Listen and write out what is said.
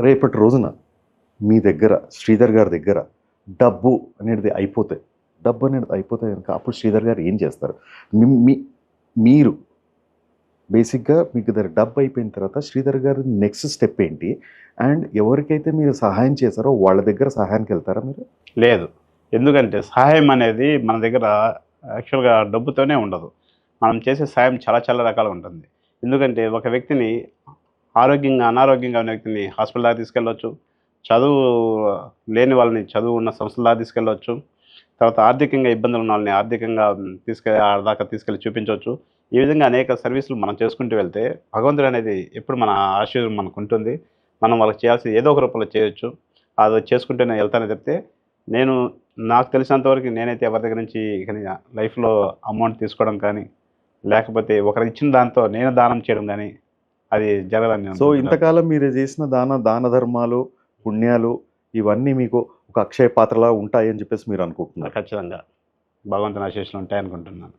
రేపటి రోజున మీ దగ్గర శ్రీధర్ గారి దగ్గర డబ్బు అనేది అయిపోతే డబ్బు అనేది అయిపోతే కనుక అప్పుడు శ్రీధర్ గారు ఏం చేస్తారు? మీ- మీరు బేసిక్గా మీకు దగ్గర డబ్బు అయిపోయిన తర్వాత శ్రీధర్ గారి నెక్స్ట్ స్టెప్ ఏంటి? అండ్ ఎవరికైతే మీరు సహాయం చేశారో వాళ్ళ దగ్గర సహాయానికి వెళ్తారా మీరు? లేదు. ఎందుకంటే సహాయం అనేది మన దగ్గర యాక్చువల్గా డబ్బుతోనే ఉండదు. మనం చేసే సహాయం చాలా చాలా రకాలుగా ఉంటుంది. ఎందుకంటే ఒక వ్యక్తిని ఆరోగ్యంగా అనారోగ్యంగా ఉన్న వ్యక్తిని హాస్పిటల్ దాకా తీసుకెళ్ళవచ్చు చదువు లేని వాళ్ళని చదువు ఉన్న సంస్థల దాకా తీసుకెళ్ళవచ్చు తర్వాత ఆర్థికంగా ఇబ్బందులు ఉన్న వాళ్ళని ఆర్థికంగా తీసుకెళ్ళి దాకా తీసుకెళ్ళి చూపించవచ్చు ఈ విధంగా అనేక సర్వీసులు మనం చేసుకుంటూ వెళ్తే భగవంతుడు అనేది ఎప్పుడు మన ఆశీర్వాదం మనకు ఉంటుంది. మనం వాళ్ళకి చేయాల్సి ఏదో ఒక రూపంలో చేయొచ్చు. అది చేసుకుంటేనే వెళ్తానని చెప్తే నేను నాకు తెలిసినంతవరకు నేనైతే ఎవరి దగ్గర నుంచి కానీ లైఫ్లో అమౌంట్ తీసుకోవడం కానీ లేకపోతే ఒకరు ఇచ్చిన దాంతో నేను దానం చేయడం కానీ అది జరగదని సో. ఇంతకాలం మీరు చేసిన దాన దాన ధర్మాలు పుణ్యాలు ఇవన్నీ మీకు ఒక అక్షయ పాత్రలా ఉంటాయి అని చెప్పేసి మీరు అనుకుంటున్నారు. ఖచ్చితంగా. భగవంతుని ఆశీస్సులు ఉంటాయి అనుకుంటున్నాను